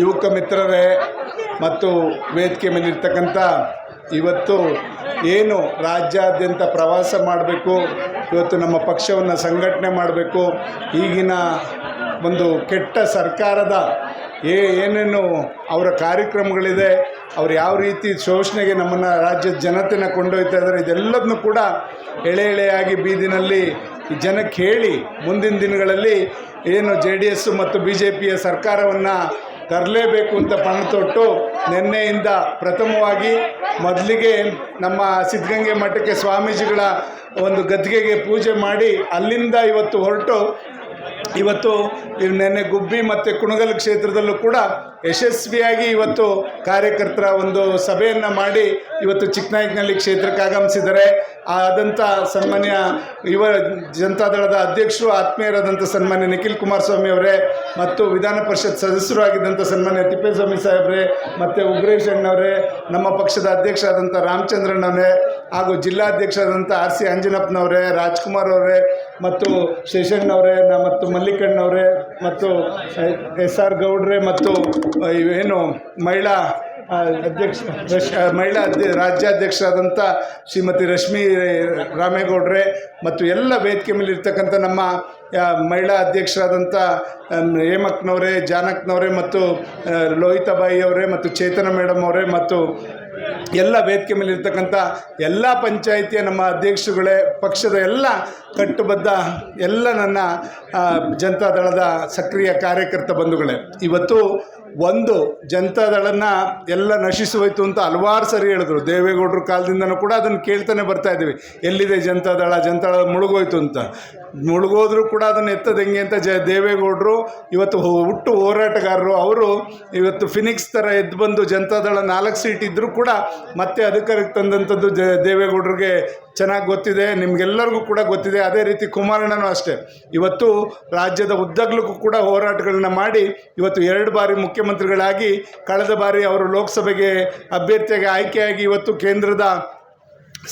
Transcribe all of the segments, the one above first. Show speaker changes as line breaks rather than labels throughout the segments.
ಯುವಕ ಮಿತ್ರರೇ, ಮತ್ತು ವೇದಿಕೆ ಮೇಲಿರ್ತಕ್ಕಂಥ ಇವತ್ತು ಏನು ರಾಜ್ಯಾದ್ಯಂತ ಪ್ರವಾಸ ಮಾಡಬೇಕು, ಇವತ್ತು ನಮ್ಮ ಪಕ್ಷವನ್ನು ಸಂಘಟನೆ ಮಾಡಬೇಕು, ಈಗಿನ ಒಂದು ಕೆಟ್ಟ ಸರ್ಕಾರದ ಏ ಏನೇನು ಅವರ ಕಾರ್ಯಕ್ರಮಗಳಿದೆ, ಅವ್ರು ಯಾವ ರೀತಿ ಶೋಷಣೆಗೆ ನಮ್ಮನ್ನು ರಾಜ್ಯದ ಜನತೆನ ಕೊಂಡೊಯ್ತಾ ಇದ್ದಾರೆ ಇದೆಲ್ಲದನ್ನು ಕೂಡ ಎಳೆ ಎಳೆಯಾಗಿ ಬೀದಿನಲ್ಲಿ ಜನಕ್ಕೆ ಹೇಳಿ, ಮುಂದಿನ ದಿನಗಳಲ್ಲಿ ಏನು ಜೆ ಡಿ ಎಸ್ಸು ಮತ್ತು ಬಿ ಜೆ ಪಿಯ ಸರ್ಕಾರವನ್ನು ತರಲೇಬೇಕು ಅಂತ ಪಣ ತೊಟ್ಟು ನಿನ್ನೆಯಿಂದ ಪ್ರಥಮವಾಗಿ ಮೊದಲಿಗೆ ನಮ್ಮ ಸಿದ್ಧಗಂಗೆ ಮಠಕ್ಕೆ ಸ್ವಾಮೀಜಿಗಳ ಒಂದು ಗದ್ದಿಗೆಗೆ ಪೂಜೆ ಮಾಡಿ ಅಲ್ಲಿಂದ ಇವತ್ತು ಹೊರಟು ಇವತ್ತು ಇವ್ ನೆನ್ನೆ ಗುಬ್ಬಿ ಮತ್ತು ಕುಣಗಲ್ ಕ್ಷೇತ್ರದಲ್ಲೂ ಕೂಡ ಯಶಸ್ವಿಯಾಗಿ ಇವತ್ತು ಕಾರ್ಯಕರ್ತರ ಒಂದು ಸಭೆಯನ್ನು ಮಾಡಿ ಇವತ್ತು ಚಿಕ್ಕನಾಯಕನಹಳ್ಳಿ ಕ್ಷೇತ್ರಕ್ಕೆ ಆಗಮಿಸಿದ್ದಾರೆ. ಆದಂಥ ಸನ್ಮಾನ್ಯ ಯುವ ಜನತಾದಳದ ಅಧ್ಯಕ್ಷರು ಆತ್ಮೀಯರಾದಂಥ ಸನ್ಮಾನ್ಯ ನಿಖಿಲ್ ಕುಮಾರಸ್ವಾಮಿ ಅವರೇ ಮತ್ತು ವಿಧಾನ ಪರಿಷತ್ ಸದಸ್ಯರು ಆಗಿದ್ದಂಥ ಸನ್ಮಾನ್ಯ ತಿಪ್ಪೇಸ್ವಾಮಿ ಸಾಹೇಬ್ರೆ ಮತ್ತು ಉಗ್ರೇಶ್ ಅಣ್ಣವರೇ, ನಮ್ಮ ಪಕ್ಷದ ಅಧ್ಯಕ್ಷರಾದಂಥ ರಾಮಚಂದ್ರಣ್ಣವರೇ ಹಾಗೂ ಜಿಲ್ಲಾಧ್ಯಕ್ಷರಾದಂಥ ಆರ್ ಸಿ ಅಂಜನಪ್ಪನವರೇ ರಾಜ್ಕುಮಾರ್ ಅವರೇ ಮತ್ತು ಶೇಷಣ್ಣವರೇ ಮತ್ತು ಮಲ್ಲಿಕಣ್ಣವರೇ ಮತ್ತು ಎಸ್ ಆರ್ ಗೌಡ್ರೆ ಮತ್ತು ಏನು ಮಹಿಳಾ ಅಧ್ಯಕ್ಷ, ರಶ್ ಮಹಿಳಾ ಅಧ್ಯ ರಾಜ್ಯಾಧ್ಯಕ್ಷರಾದಂಥ ಶ್ರೀಮತಿ ರಶ್ಮಿ ರಾಮೇಗೌಡ್ರೆ ಮತ್ತು ಎಲ್ಲ ವೇದಿಕೆ ಮೇಲೆ ಇರ್ತಕ್ಕಂಥ ನಮ್ಮ ಮಹಿಳಾ ಅಧ್ಯಕ್ಷರಾದಂಥ ಹೇಮಕ್ನವರೇ ಜಾನಕ್ನವರೇ ಮತ್ತು ಲೋಹಿತಾಬಾಯಿ ಅವರೇ ಮತ್ತು ಚೇತನ ಮೇಡಮ್ ಅವರೇ ಮತ್ತು ಎಲ್ಲ ವೇದಿಕೆ ಮೇಲೆ ಇರ್ತಕ್ಕಂಥ ಎಲ್ಲ ಪಂಚಾಯಿತಿಯ ನಮ್ಮ ಅಧ್ಯಕ್ಷರುಗಳೇ, ಪಕ್ಷದ ಎಲ್ಲ ಕಟ್ಟುಬದ್ಧ ಎಲ್ಲ ನನ್ನ ಜನತಾ ದಳದ ಸಕ್ರಿಯ ಕಾರ್ಯಕರ್ತ ಬಂಧುಗಳೇ. ಇವತ್ತು ಒಂದು ಜನತಾದಳನ ಎಲ್ಲ ನಶಿಸೋಯ್ತು ಅಂತ ಹಲವಾರು ಸರಿ ಹೇಳಿದ್ರು. ದೇವೇಗೌಡರ ಕಾಲದಿಂದನೂ ಕೂಡ ಅದನ್ನು ಕೇಳ್ತಾನೆ ಬರ್ತಾ ಇದ್ದೀವಿ. ಎಲ್ಲಿದೆ ಜನತಾದಳ ಜನತಾದಳ ಮುಳುಗೋಯ್ತು ಅಂತ. ಮುಳುಗೋದ್ರೂ ಕೂಡ ಅದನ್ನು ಎತ್ತದ ಹೆಂಗೆ ಅಂತ ಜ, ದೇವೇಗೌಡರು ಇವತ್ತು ಹುಟ್ಟು ಹೋರಾಟಗಾರರು. ಅವರು ಇವತ್ತು ಫಿನಿಕ್ಸ್ ಥರ ಎದ್ದು ಬಂದು ಜನತಾದಳ ನಾಲ್ಕು ಸೀಟ್ ಇದ್ದರೂ ಕೂಡ ಮತ್ತೆ ಅಧಿಕಾರಕ್ಕೆ ತಂದಂಥದ್ದು ದೇವೇಗೌಡರಿಗೆ ಚೆನ್ನಾಗಿ ಗೊತ್ತಿದೆ. ನಿಮಗೆಲ್ಲರಿಗೂ ಕೂಡ ಗೊತ್ತಿದೆ. ಅದೇ ರೀತಿ ಕುಮಾರಣ್ಣನೂ ಅಷ್ಟೇ. ಇವತ್ತು ರಾಜ್ಯದ ಉದ್ದಗಲಕ್ಕೂ ಕೂಡ ಹೋರಾಟಗಳನ್ನ ಮಾಡಿ ಇವತ್ತು ಎರಡು ಬಾರಿ ಮುಖ್ಯಮಂತ್ರಿಗಳಾಗಿ, ಕಳೆದ ಬಾರಿ ಅವರು ಲೋಕಸಭೆಗೆ ಅಭ್ಯರ್ಥಿಯಾಗಿ ಆಯ್ಕೆಯಾಗಿ ಇವತ್ತು ಕೇಂದ್ರದ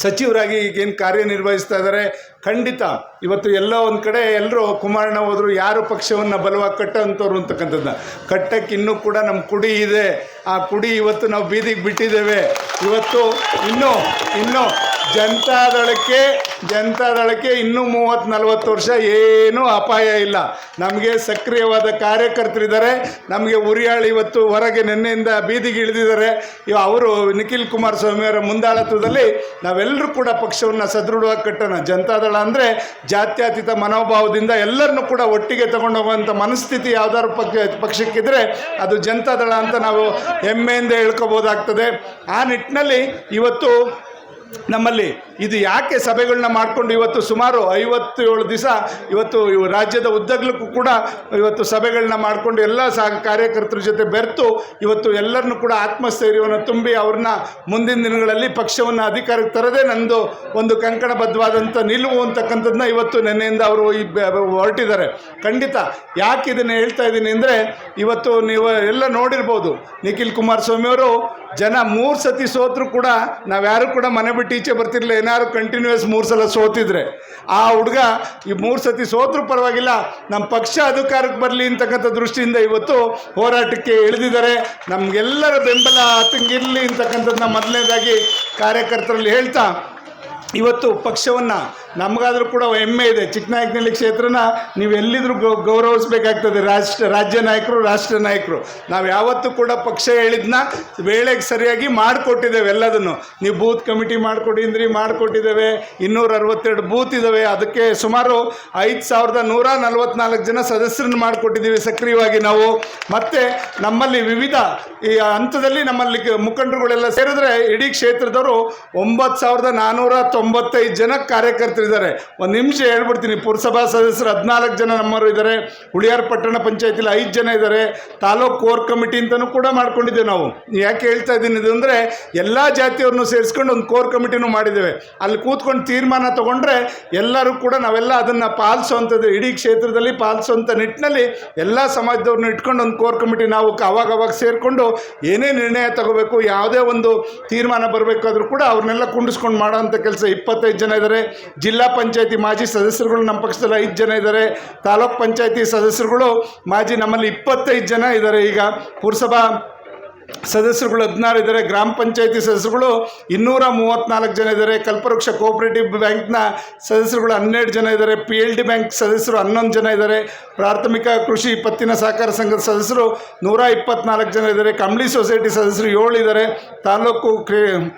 ಸಚಿವರಾಗಿ ಈಗೇನು ಕಾರ್ಯನಿರ್ವಹಿಸ್ತಾ ಇದ್ದಾರೆ. ಖಂಡಿತ. ಇವತ್ತು ಎಲ್ಲೋ ಒಂದು ಕಡೆ ಎಲ್ಲರೂ ಕುಮಾರಣ್ಣ ಹೋದ್ರು, ಯಾರು ಪಕ್ಷವನ್ನು ಬಲವಾಗಿ ಕಟ್ಟೋಂಥವ್ರು ಅಂತಕ್ಕಂಥದ್ದು ಕಟ್ಟಕ್ಕೆ ಇನ್ನೂ ಕೂಡ ನಮ್ಮ ಕುಡಿ ಇದೆ. ಆ ಕುಡಿ ಇವತ್ತು ನಾವು ಬೀದಿಗೆ ಬಿಟ್ಟಿದ್ದೇವೆ. ಇವತ್ತು ಇನ್ನೂ ಇನ್ನೂ ಜನತಾದಳಕ್ಕೆ ಜನತಾದಳಕ್ಕೆ ಇನ್ನೂ ಮೂವತ್ತು, ನಲವತ್ತು ವರ್ಷ ಏನೂ ಅಪಾಯ ಇಲ್ಲ. ನಮಗೆ ಸಕ್ರಿಯವಾದ ಕಾರ್ಯಕರ್ತರಿದ್ದಾರೆ. ನಮಗೆ ಉರಿಯಾಳಿ ಇವತ್ತು ಹೊರಗೆ ನಿನ್ನೆಯಿಂದ ಬೀದಿಗೆ ಇಳಿದಿದ್ದಾರೆ. ಅವರು ನಿಖಿಲ್ ಕುಮಾರಸ್ವಾಮಿ ಅವರ ಮುಂದಾಳತ್ವದಲ್ಲಿ ನಾವೆಲ್ಲರೂ ಕೂಡ ಪಕ್ಷವನ್ನು ಸದೃಢವಾಗಿ ಕಟ್ಟೋಣ. ಜನತಾದಳ ಅಂದರೆ ಜಾತ್ಯತೀತ ಮನೋಭಾವದಿಂದ ಎಲ್ಲರನ್ನೂ ಕೂಡ ಒಟ್ಟಿಗೆ ತಗೊಂಡು ಹೋಗುವಂಥ ಮನಸ್ಥಿತಿ ಯಾವ್ದಾದ್ರು ಪಕ್ಷ ಪಕ್ಷಕ್ಕಿದ್ರೆ ಅದು ಜನತಾದಳ ಅಂತ ನಾವು ಹೆಮ್ಮೆಯಿಂದ ಹೇಳ್ಕೋಬೋದಾಗ್ತದೆ. ಆ ನಿಟ್ಟಿನಲ್ಲಿ ಇವತ್ತು ನಮ್ಮಲ್ಲಿ ಇದು ಯಾಕೆ ಸಭೆಗಳನ್ನ ಮಾಡಿಕೊಂಡು ಇವತ್ತು ಸುಮಾರು ಐವತ್ತೇಳು ದಿವಸ ಇವತ್ತು ಇವ ರಾಜ್ಯದ ಉದ್ದಗಲಕ್ಕೂ ಕೂಡ ಇವತ್ತು ಸಭೆಗಳನ್ನ ಮಾಡಿಕೊಂಡು ಎಲ್ಲ ಸಹ ಕಾರ್ಯಕರ್ತರ ಜೊತೆ ಬೆರೆತು ಇವತ್ತು ಎಲ್ಲರನ್ನೂ ಕೂಡ ಆತ್ಮಸ್ಥೈರ್ಯವನ್ನು ತುಂಬಿ ಅವ್ರನ್ನ ಮುಂದಿನ ದಿನಗಳಲ್ಲಿ ಪಕ್ಷವನ್ನು ಅಧಿಕಾರಕ್ಕೆ ತರದೇ ನಂದು ಒಂದು ಕಂಕಣಬದ್ಧವಾದಂಥ ನಿಲುವು ಅಂತಕ್ಕಂಥದ್ದನ್ನ ಇವತ್ತು ನೆನ್ನೆಯಿಂದ ಅವರು ಈ ಹೊರಟಿದ್ದಾರೆ. ಖಂಡಿತ ಯಾಕೆ ಇದನ್ನು ಹೇಳ್ತಾ ಇದ್ದೀನಿ ಅಂದರೆ ಇವತ್ತು ನೀವು ಎಲ್ಲ ನೋಡಿರ್ಬೋದು ನಿಖಿಲ್ ಕುಮಾರಸ್ವಾಮಿ ಅವರು ಜನ ಮೂರು ಸತಿ ಸೋತರು ಕೂಡ ನಾವ್ಯಾರು ಕೂಡ ಮನೆ ಬಿಟ್ಟು ಈಚೆ ಬರ್ತಿರ್ಲಿಲ್ಲ ಏನಾದ್ರು ಕಂಟಿನ್ಯೂಸ್ ಮೂರು ಸಲ ಸೋತಿದ್ರೆ ಆ ಹುಡುಗ ಈ ಮೂರು ಸತಿ ಸೋತ್ರೂ ಪರವಾಗಿಲ್ಲ ನಮ್ಮ ಪಕ್ಷ ಅಧಿಕಾರಕ್ಕೆ ಬರಲಿ ಅಂತಕ್ಕಂಥ ದೃಷ್ಟಿಯಿಂದ ಇವತ್ತು ಹೋರಾಟಕ್ಕೆ ಇಳಿದಿದ್ದಾರೆ. ನಮಗೆಲ್ಲರ ಬೆಂಬಲ ಆತಂಗಿರಲಿ ಅಂತಕ್ಕಂಥದ್ದನ್ನ ಮೊದಲನೇದಾಗಿ ಕಾರ್ಯಕರ್ತರಲ್ಲಿ ಹೇಳ್ತಾ ಇವತ್ತು ಪಕ್ಷವನ್ನು ನಮಗಾದರೂ ಕೂಡ ಹೆಮ್ಮೆ ಇದೆ. ಚಿಕ್ಕನಾಯಕನಹಳ್ಳಿ ಕ್ಷೇತ್ರನ ನೀವು ಎಲ್ಲಿದ್ರೂ ಗೌರವಿಸ್ಬೇಕಾಗ್ತದೆ. ರಾಷ್ಟ್ರ, ರಾಜ್ಯ ನಾಯಕರು, ರಾಷ್ಟ್ರ ನಾಯಕರು. ನಾವು ಯಾವತ್ತೂ ಕೂಡ ಪಕ್ಷ ಹೇಳಿದ್ನ ವೇಳೆಗೆ ಸರಿಯಾಗಿ ಮಾಡಿಕೊಟ್ಟಿದ್ದೇವೆ ಎಲ್ಲದನ್ನು. ನೀವು ಬೂತ್ ಕಮಿಟಿ ಅಂದ್ರಿ, ಮಾಡಿಕೊಟ್ಟಿದ್ದೇವೆ. ಇನ್ನೂರ ಅರವತ್ತೆರಡು ಬೂತ್ ಇದ್ದಾವೆ. ಅದಕ್ಕೆ ಸುಮಾರು ಐದು ಸಾವಿರದ ನೂರ ನಲ್ವತ್ನಾಲ್ಕು ಜನ ಸದಸ್ಯರನ್ನು ಮಾಡಿಕೊಟ್ಟಿದ್ದೀವಿ ಸಕ್ರಿಯವಾಗಿ ನಾವು. ಮತ್ತು ನಮ್ಮಲ್ಲಿ ವಿವಿಧ ಈ ಹಂತದಲ್ಲಿ ನಮ್ಮಲ್ಲಿ ಮುಖಂಡರುಗಳೆಲ್ಲ ಸೇರಿದ್ರೆ ಇಡೀ ಕ್ಷೇತ್ರದವರು ಒಂಬತ್ತು ಸಾವಿರದ ನಾನ್ನೂರ ತೊಂಬತ್ತೈದು ಜನ ಕಾರ್ಯಕರ್ತರಿದ್ದಾರೆ. ಒಂದು ನಿಮಿಷ ಹೇಳ್ಬಿಡ್ತೀನಿ. ಪುರಸಭಾ ಸದಸ್ಯರು ಹದಿನಾಲ್ಕು ಜನ ನಮ್ಮವರು ಇದ್ದಾರೆ. ಹುಳಿಯಾರ್ ಪಟ್ಟಣ ಪಂಚಾಯತಿಲಿ ಐದು ಜನ ಇದ್ದಾರೆ. ತಾಲೂಕು ಕೋರ್ ಕಮಿಟಿ ಅಂತಲೂ ಕೂಡ ಮಾಡ್ಕೊಂಡಿದ್ದೇವೆ ನಾವು. ಯಾಕೆ ಹೇಳ್ತಾ ಇದ್ದೀನಿ ಇದು ಅಂದರೆ ಎಲ್ಲ ಜಾತಿಯವ್ರನ್ನೂ ಸೇರಿಸ್ಕೊಂಡು ಒಂದು ಕೋರ್ ಕಮಿಟಿನೂ ಮಾಡಿದ್ದೇವೆ. ಅಲ್ಲಿ ಕೂತ್ಕೊಂಡು ತೀರ್ಮಾನ ತೊಗೊಂಡ್ರೆ ಎಲ್ಲರೂ ಕೂಡ ನಾವೆಲ್ಲ ಅದನ್ನು ಪಾಲಿಸುವಂಥದ್ದು, ಇಡೀ ಕ್ಷೇತ್ರದಲ್ಲಿ ಪಾಲಿಸುವಂಥ ನಿಟ್ಟಿನಲ್ಲಿ ಎಲ್ಲ ಸಮಾಜದವ್ರನ್ನ ಇಟ್ಕೊಂಡು ಒಂದು ಕೋರ್ ಕಮಿಟಿ ನಾವು ಅವಾಗ ಅವಾಗ ಸೇರಿಕೊಂಡು ಏನೇ ನಿರ್ಣಯ ತಗೋಬೇಕು, ಯಾವುದೇ ಒಂದು ತೀರ್ಮಾನ ಬರಬೇಕಾದ್ರೂ ಕೂಡ ಅವ್ರನ್ನೆಲ್ಲ ಕುಂಡಿಸ್ಕೊಂಡು ಮಾಡೋವಂಥ ಕೆಲಸ ಇಪ್ಪತ್ತೈದು ಜನ ಇದ್ದಾರೆ. ಜಿಲ್ಲಾ ಪಂಚಾಯತಿ ಮಾಜಿ ಸದಸ್ಯರುಗಳು ನಮ್ಮ ಪಕ್ಷದಲ್ಲಿ ಐದು ಜನ ಇದ್ದಾರೆ. ತಾಲೂಕ್ ಪಂಚಾಯತಿ ಸದಸ್ಯರುಗಳು ಮಾಜಿ ನಮ್ಮಲ್ಲಿ ಇಪ್ಪತ್ತೈದು ಜನ ಇದ್ದಾರೆ. ಈಗ ಪುರಸಭಾ ಸದಸ್ಯರುಗಳು ಹದಿನಾರು ಇದ್ದಾರೆ. ಗ್ರಾಮ ಪಂಚಾಯತಿ ಸದಸ್ಯರುಗಳು ಇನ್ನೂರ ಮೂವತ್ತ್ನಾಲ್ಕು ಜನ ಇದ್ದಾರೆ. ಕಲ್ಪವೃಕ್ಷ ಕೋಆಪರೇಟಿವ್ ಬ್ಯಾಂಕ್ನ ಸದಸ್ಯರುಗಳು ಹನ್ನೆರಡು ಜನ ಇದ್ದಾರೆ. ಪಿ ಎಲ್ ಡಿ ಬ್ಯಾಂಕ್ ಸದಸ್ಯರು ಹನ್ನೊಂದು ಜನ ಇದ್ದಾರೆ. ಪ್ರಾಥಮಿಕ ಕೃಷಿ ಪತ್ತಿನ ಸಹಕಾರ ಸಂಘದ ಸದಸ್ಯರು ನೂರ ಇಪ್ಪತ್ನಾಲ್ಕು ಜನ ಇದ್ದಾರೆ. ಕಂಬಳಿ ಸೊಸೈಟಿ ಸದಸ್ಯರು ಏಳು ಇದ್ದಾರೆ. ತಾಲೂಕು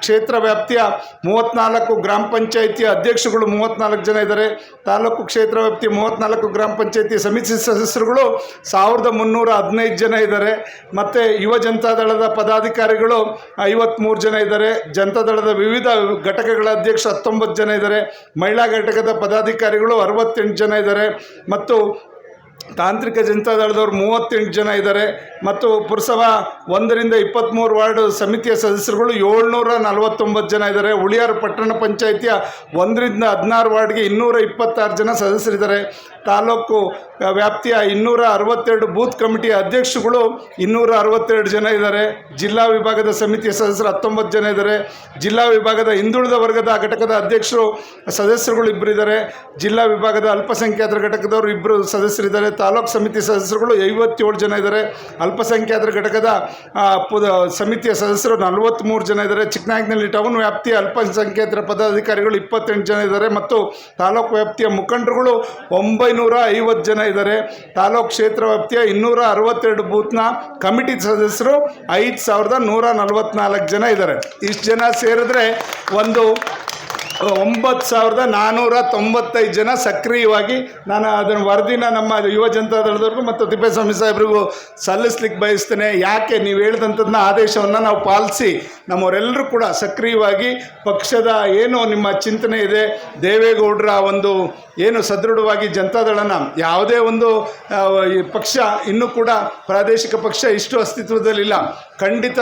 ಕ್ಷೇತ್ರ ವ್ಯಾಪ್ತಿಯ ಮೂವತ್ತ್ನಾಲ್ಕು ಗ್ರಾಮ ಪಂಚಾಯಿತಿಯ ಅಧ್ಯಕ್ಷಗಳು ಮೂವತ್ತ್ನಾಲ್ಕು ಜನ ಇದ್ದಾರೆ. ತಾಲೂಕು ಕ್ಷೇತ್ರ ವ್ಯಾಪ್ತಿಯ ಮೂವತ್ತ್ನಾಲ್ಕು ಗ್ರಾಮ ಪಂಚಾಯಿತಿ ಸಮಿತಿ ಸದಸ್ಯರುಗಳು ಸಾವಿರದ ಮುನ್ನೂರ ಹದಿನೈದು ಜನ ಇದ್ದಾರೆ. ಮತ್ತು ಯುವ ಜನತಾದಳದ ಪದಾಧಿಕಾರಿಗಳು ಐವತ್ತ್ಮೂರು ಜನ ಇದ್ದಾರೆ. ಜನತಾದಳದ ವಿವಿಧ ಘಟಕಗಳ ಅಧ್ಯಕ್ಷ ಹತ್ತೊಂಬತ್ತು ಜನ ಇದ್ದಾರೆ. ಮಹಿಳಾ ಘಟಕದ ಪದಾಧಿಕಾರಿಗಳು ಅರವತ್ತೆಂಟು ಜನ ಇದ್ದಾರೆ. ಮತ್ತು ತಾಂತ್ರಿಕ ಜನತಾದಳದವ್ರು ಮೂವತ್ತೆಂಟು ಜನ ಇದ್ದಾರೆ. ಮತ್ತು ಪುರಸಭಾ ಒಂದರಿಂದ ಇಪ್ಪತ್ತ್ಮೂರು ವಾರ್ಡ್ ಸಮಿತಿಯ ಸದಸ್ಯರುಗಳು ಏಳ್ನೂರ ನಲವತ್ತೊಂಬತ್ತು ಜನ ಇದ್ದಾರೆ. ಉಳಿಯಾರು ಪಟ್ಟಣ ಪಂಚಾಯಿತಿಯ ಒಂದರಿಂದ ಹದಿನಾರು ವಾರ್ಡ್ಗೆ ಇನ್ನೂರ ಇಪ್ಪತ್ತಾರು ಜನ ಸದಸ್ಯರಿದ್ದಾರೆ. ತಾಲೂಕು ವ್ಯಾಪ್ತಿಯ ಇನ್ನೂರ ಅರವತ್ತೆರಡು ಬೂತ್ ಕಮಿಟಿಯ ಅಧ್ಯಕ್ಷಗಳು ಇನ್ನೂರ ಅರವತ್ತೆರಡು ಜನ ಇದ್ದಾರೆ. ಜಿಲ್ಲಾ ವಿಭಾಗದ ಸಮಿತಿಯ ಸದಸ್ಯರು ಹತ್ತೊಂಬತ್ತು ಜನ ಇದ್ದಾರೆ. ಜಿಲ್ಲಾ ವಿಭಾಗದ ಹಿಂದುಳಿದ ವರ್ಗದ ಘಟಕದ ಅಧ್ಯಕ್ಷರು ಸದಸ್ಯರುಗಳು ಇಬ್ಬರು ಇದ್ದಾರೆ ಜಿಲ್ಲಾ ವಿಭಾಗದ ಅಲ್ಪಸಂಖ್ಯಾತರ ಘಟಕದವರು ಇಬ್ಬರು ಸದಸ್ಯರಿದ್ದಾರೆ. ತಾಲೂಕು ಸಮಿತಿ ಸದಸ್ಯರುಗಳು ಐವತ್ತೇಳು ಜನ ಇದ್ದಾರೆ. ಅಲ್ಪಸಂಖ್ಯಾತರ ಘಟಕದ ಸಮಿತಿಯ ಸದಸ್ಯರು ನಲವತ್ತ್ಮೂರು ಜನ ಇದ್ದಾರೆ. ಚಿಕ್ಕನಾಯಕನಹಳ್ಳಿ ಟೌನ್ ವ್ಯಾಪ್ತಿಯ ಅಲ್ಪಸಂಖ್ಯಾತರ ಪದಾಧಿಕಾರಿಗಳು ಇಪ್ಪತ್ತೆಂಟು ಜನ ಇದ್ದಾರೆ ಮತ್ತು ತಾಲೂಕು ವ್ಯಾಪ್ತಿಯ ಮುಖಂಡರುಗಳು ಒಂಬೈನೂರ ಐವತ್ತು ಜನ ಇದ್ದಾರೆ. ತಾಲೂಕು ಕ್ಷೇತ್ರ ವ್ಯಾಪ್ತಿಯ ಇನ್ನೂರ ಅರವತ್ತೆರಡು ಬೂತ್ನ ಕಮಿಟಿ ಸದಸ್ಯರು ಐದು ಸಾವಿರದ ನೂರ ನಲವತ್ತ್ನಾಲ್ಕು ಜನ ಇದ್ದಾರೆ. ಇಷ್ಟು ಜನ ಸೇರಿದ್ರೆ ಒಂದು ಒಂಬತ್ತು ಸಾವಿರದ ನಾನ್ನೂರ ತೊಂಬತ್ತೈದು ಜನ ಸಕ್ರಿಯವಾಗಿ ನಾನು ಅದನ್ನು ವರದಿನ ನಮ್ಮ ಯುವ ಜನತಾದಳದವ್ರಿಗೂ ಮತ್ತು ತಿಪ್ಪೇಸ್ವಾಮಿ ಸಾಹೇಬ್ರಿಗೂ ಸಲ್ಲಿಸ್ಲಿಕ್ಕೆ ಬಯಸ್ತೇನೆ. ಯಾಕೆ? ನೀವು ಹೇಳಿದಂಥದ್ದನ್ನ ಆದೇಶವನ್ನು ನಾವು ಪಾಲಿಸಿ ನಮ್ಮವರೆಲ್ಲರೂ ಕೂಡ ಸಕ್ರಿಯವಾಗಿ ಪಕ್ಷದ ಏನು ನಿಮ್ಮ ಚಿಂತನೆ ಇದೆ, ದೇವೇಗೌಡರ ಒಂದು ಏನು ಸದೃಢವಾಗಿ ಜನತಾದಳನ ಯಾವುದೇ ಒಂದು ಪಕ್ಷ ಇನ್ನೂ ಕೂಡ ಪ್ರಾದೇಶಿಕ ಪಕ್ಷ ಇಷ್ಟು ಅಸ್ತಿತ್ವದಲ್ಲಿಲ್ಲ. ಖಂಡಿತ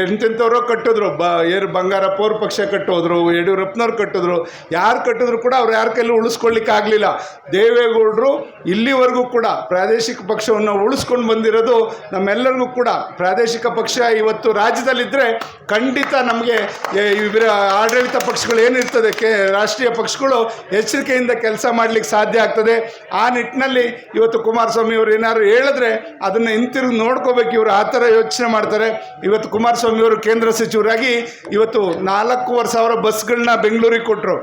ಎಂತೆಂಥವ್ರೋ ಕಟ್ಟಿದ್ರು. ಬ ಏನು ಬಂಗಾರ ಅವ್ರ ಪಕ್ಷ ಕಟ್ಟೋದ್ರು, ಯಡಿಯೂರಪ್ಪನವ್ರು ಕಟ್ಟಿದ್ರು. ಯಾರು ಕಟ್ಟಿದ್ರು ಕೂಡ ಅವ್ರು ಯಾರ ಕೈಲೂ ಉಳಿಸ್ಕೊಳ್ಳಿಕ್ಕೆ ಆಗಲಿಲ್ಲ. ದೇವೇಗೌಡರು ಇಲ್ಲಿವರೆಗೂ ಕೂಡ ಪ್ರಾದೇಶಿಕ ಪಕ್ಷವನ್ನು ಉಳಿಸ್ಕೊಂಡು ಬಂದಿರೋದು ನಮ್ಮೆಲ್ಲರಿಗೂ ಕೂಡ. ಪ್ರಾದೇಶಿಕ ಪಕ್ಷ ಇವತ್ತು ರಾಜ್ಯದಲ್ಲಿದ್ದರೆ ಖಂಡಿತ ನಮಗೆ ಇವರ ಆಡಳಿತ ಪಕ್ಷಗಳು ಏನಿರ್ತದೆ, ಕೆ, ರಾಷ್ಟ್ರೀಯ ಪಕ್ಷಗಳು ಎಚ್ಚರಿಕೆಯಿಂದ ಕೆಲಸ ಮಾಡಲಿಕ್ಕೆ ಸಾಧ್ಯ ಆಗ್ತದೆ. ಆ ನಿಟ್ಟಿನಲ್ಲಿ ಇವತ್ತು ಕುಮಾರಸ್ವಾಮಿ ಅವರು ಏನಾದ್ರು ಹೇಳಿದ್ರೆ ಅದನ್ನು ಹಿಂತಿರುಗಿ ನೋಡ್ಕೋಬೇಕು. ಇವರು ಆ ಥರ ಯೋಚನೆ ಮಾಡ್ತಾರೆ. ಇವತ್ತು ಕುಮಾರಸ್ವಾಮಿ ಅವರು ಕೇಂದ್ರ ಸಚಿವರಾಗಿ ಇವತ್ತು ನಾಲ್ಕೂವರೆ ಸಾವಿರ ಬಸ್ಗಳನ್ನ ಬೆಂಗಳೂರಿಗೆ ಕೊಟ್ಟರು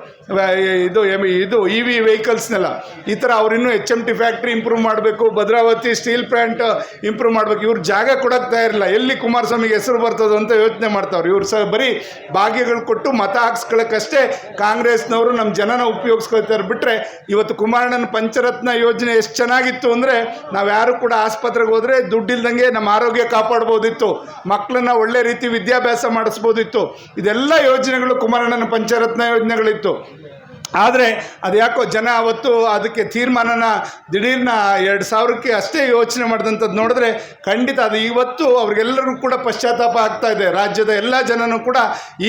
ಇದು, ಎಂ, ಇದು ಇ ವಿ ವೆಹಿಕಲ್ಸ್ನೆಲ್ಲ ಈ ಥರ ಅವರಿನ್ನೂ H M T factory improve ಮಾಡಬೇಕು, ಭದ್ರಾವತಿ ಸ್ಟೀಲ್ ಪ್ಲಾಂಟ್ ಇಂಪ್ರೂವ್ ಮಾಡಬೇಕು. ಇವ್ರು ಜಾಗ ಕೊಡೋಕ್ಕೆ ತಯಾರಿಲ್ಲ. ಎಲ್ಲಿ ಕುಮಾರಸ್ವಾಮಿಗೆ ಹೆಸರು ಬರ್ತದೋ ಅಂತ ಯೋಚನೆ ಮಾಡ್ತಾವ್ರು. ಇವ್ರು ಸಹ ಬರೀ ಭಾಗ್ಯಗಳು ಕೊಟ್ಟು ಮತ ಹಾಕ್ಸ್ಕೊಳ್ಳೋಕ್ಕಷ್ಟೇ ಕಾಂಗ್ರೆಸ್ನವರು ನಮ್ಮ ಜನನ ಉಪಯೋಗಿಸ್ಕೊಳ್ತಾರೆ. ಬಿಟ್ಟರೆ ಇವತ್ತು ಕುಮಾರಣ್ಣನ ಪಂಚರತ್ನ ಯೋಜನೆ ಎಷ್ಟು ಚೆನ್ನಾಗಿತ್ತು ಅಂದರೆ ನಾವು ಯಾರು ಕೂಡ ಆಸ್ಪತ್ರೆಗೆ ಹೋದರೆ ದುಡ್ಡಿಲ್ದಂಗೆ ನಮ್ಮ ಆರೋಗ್ಯ ಕಾಪಾಡ್ಬೋದಿತ್ತು. ಮಕ್ಕಳನ್ನ ಒಳ್ಳೆ ರೀತಿ ವಿದ್ಯಾಭ್ಯಾಸ ಮಾಡಿಸ್ಬೋದಿತ್ತು. ಇದೆಲ್ಲ ಯೋಜನೆಗಳು ಕುಮಾರಣ್ಣನ ಪಂಚರತ್ನ ಯೋಜನೆಗಳಿತ್ತು. ಆದರೆ ಅದು ಯಾಕೋ ಜನ ಅವತ್ತು ಅದಕ್ಕೆ ತೀರ್ಮಾನನ ದಿಢೀರ್ನ ಎರಡು ಸಾವಿರಕ್ಕೆ ಅಷ್ಟೇ ಯೋಚನೆ ಮಾಡಿದಂಥದ್ದು ನೋಡಿದ್ರೆ ಖಂಡಿತ ಅದು ಇವತ್ತು ಅವ್ರಿಗೆಲ್ಲರಿಗೂ ಕೂಡ ಪಶ್ಚಾತ್ತಾಪ ಆಗ್ತಾ ಇದೆ. ರಾಜ್ಯದ ಎಲ್ಲ ಜನನೂ ಕೂಡ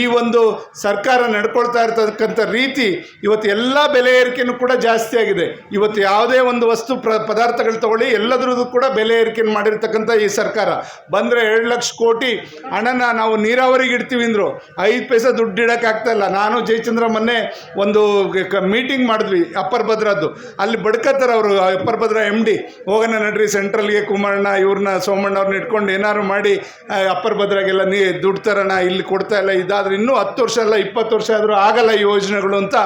ಈ ಒಂದು ಸರ್ಕಾರ ನಡ್ಕೊಳ್ತಾ ಇರ್ತಕ್ಕಂಥ ರೀತಿ ಇವತ್ತು ಎಲ್ಲ ಬೆಲೆ ಏರಿಕೆನೂ ಕೂಡ ಜಾಸ್ತಿ ಆಗಿದೆ. ಇವತ್ತು ಯಾವುದೇ ಒಂದು ವಸ್ತು ಪ್ರ ಪದಾರ್ಥಗಳು ತಗೊಳ್ಳಿ ಎಲ್ಲದರದ್ದು ಕೂಡ ಬೆಲೆ ಏರಿಕೆ ಮಾಡಿರ್ತಕ್ಕಂಥ ಈ ಸರ್ಕಾರ. ಬಂದರೆ ಎರಡು ಲಕ್ಷ ಕೋಟಿ ಹಣನ ನಾವು ನೀರಾವರಿಗೆ ಇಡ್ತೀವಿ ಅಂದರು. ಐದು ಪೈಸೆ ದುಡ್ಡು ಇಡೋಕ್ಕಾಗ್ತಾ ಇಲ್ಲ. ನಾನು ಜಯಚಂದ್ರ ಮೊನ್ನೆ ಒಂದು ಮೀಟಿಂಗ್ ಮಾಡಿದ್ವಿ, ಅಪ್ಪರ್ ಭದ್ರದ್ದು. ಅಲ್ಲಿ ಬಡ್ಕತ್ತಾರೆ ಅವರು ಅಪ್ಪರ್ ಭದ್ರ ಎಂ ಡಿ ಹೋಗೋಣ ನಡ್ರಿ ಸೆಂಟ್ರಲ್ಗೆ ಕುಮಾರಣ್ಣ, ಇವ್ರನ್ನ ಸೋಮಣ್ಣ ಅವ್ರನ್ನ ಇಟ್ಕೊಂಡು ಏನಾದ್ರು ಮಾಡಿ ಅಪ್ಪರ್ ಭದ್ರಾಗೆಲ್ಲ ನೀ ದುಡ್ಡು ತರೋಣ, ಇಲ್ಲಿ ಕೊಡ್ತಾ ಇಲ್ಲ, ಇದಾದ್ರೆ ಇನ್ನೂ ಹತ್ತು ವರ್ಷ ಅಲ್ಲ, ಇಪ್ಪತ್ತು ವರ್ಷ ಆದರೂ ಆಗಲ್ಲ ಈ ಯೋಜನೆಗಳು ಅಂತ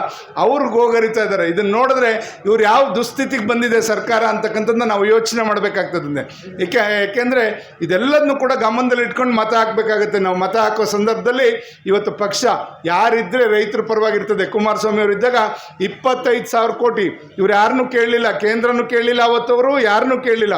ಅವ್ರಿಗೆ ಹೋಗರಿತಾ ಇದ್ದಾರೆ. ಇದನ್ನು ನೋಡಿದ್ರೆ ಇವ್ರು ಯಾವ ದುಸ್ಥಿತಿಗೆ ಬಂದಿದೆ ಸರ್ಕಾರ ಅಂತಕ್ಕಂಥದ್ದು ನಾವು ಯೋಚನೆ ಮಾಡಬೇಕಾಗ್ತದೆ ಏಕೆ ಯಾಕೆಂದರೆ ಇದೆಲ್ಲದನ್ನು ಕೂಡ ಗಮನದಲ್ಲಿ ಇಟ್ಕೊಂಡು ಮತ ಹಾಕಬೇಕಾಗುತ್ತೆ. ನಾವು ಮತ ಹಾಕೋ ಸಂದರ್ಭದಲ್ಲಿ ಇವತ್ತು ಪಕ್ಷ ಯಾರಿದ್ದರೆ ರೈತರ ಪರವಾಗಿರ್ತದೆ. ಕುಮಾರಸ್ವಾಮಿ ಅವರು ಇದ್ದಾಗ ಇಪ್ಪತ್ತೈದು ಸಾವಿರ ಕೋಟಿ. ಇವ್ರು ಯಾರನ್ನೂ ಕೇಳಲಿಲ್ಲ ಕೇಂದ್ರನೂ ಕೇಳಲಿಲ್ಲ ಅವತ್ತವರು ಯಾರನ್ನೂ ಕೇಳಲಿಲ್ಲ.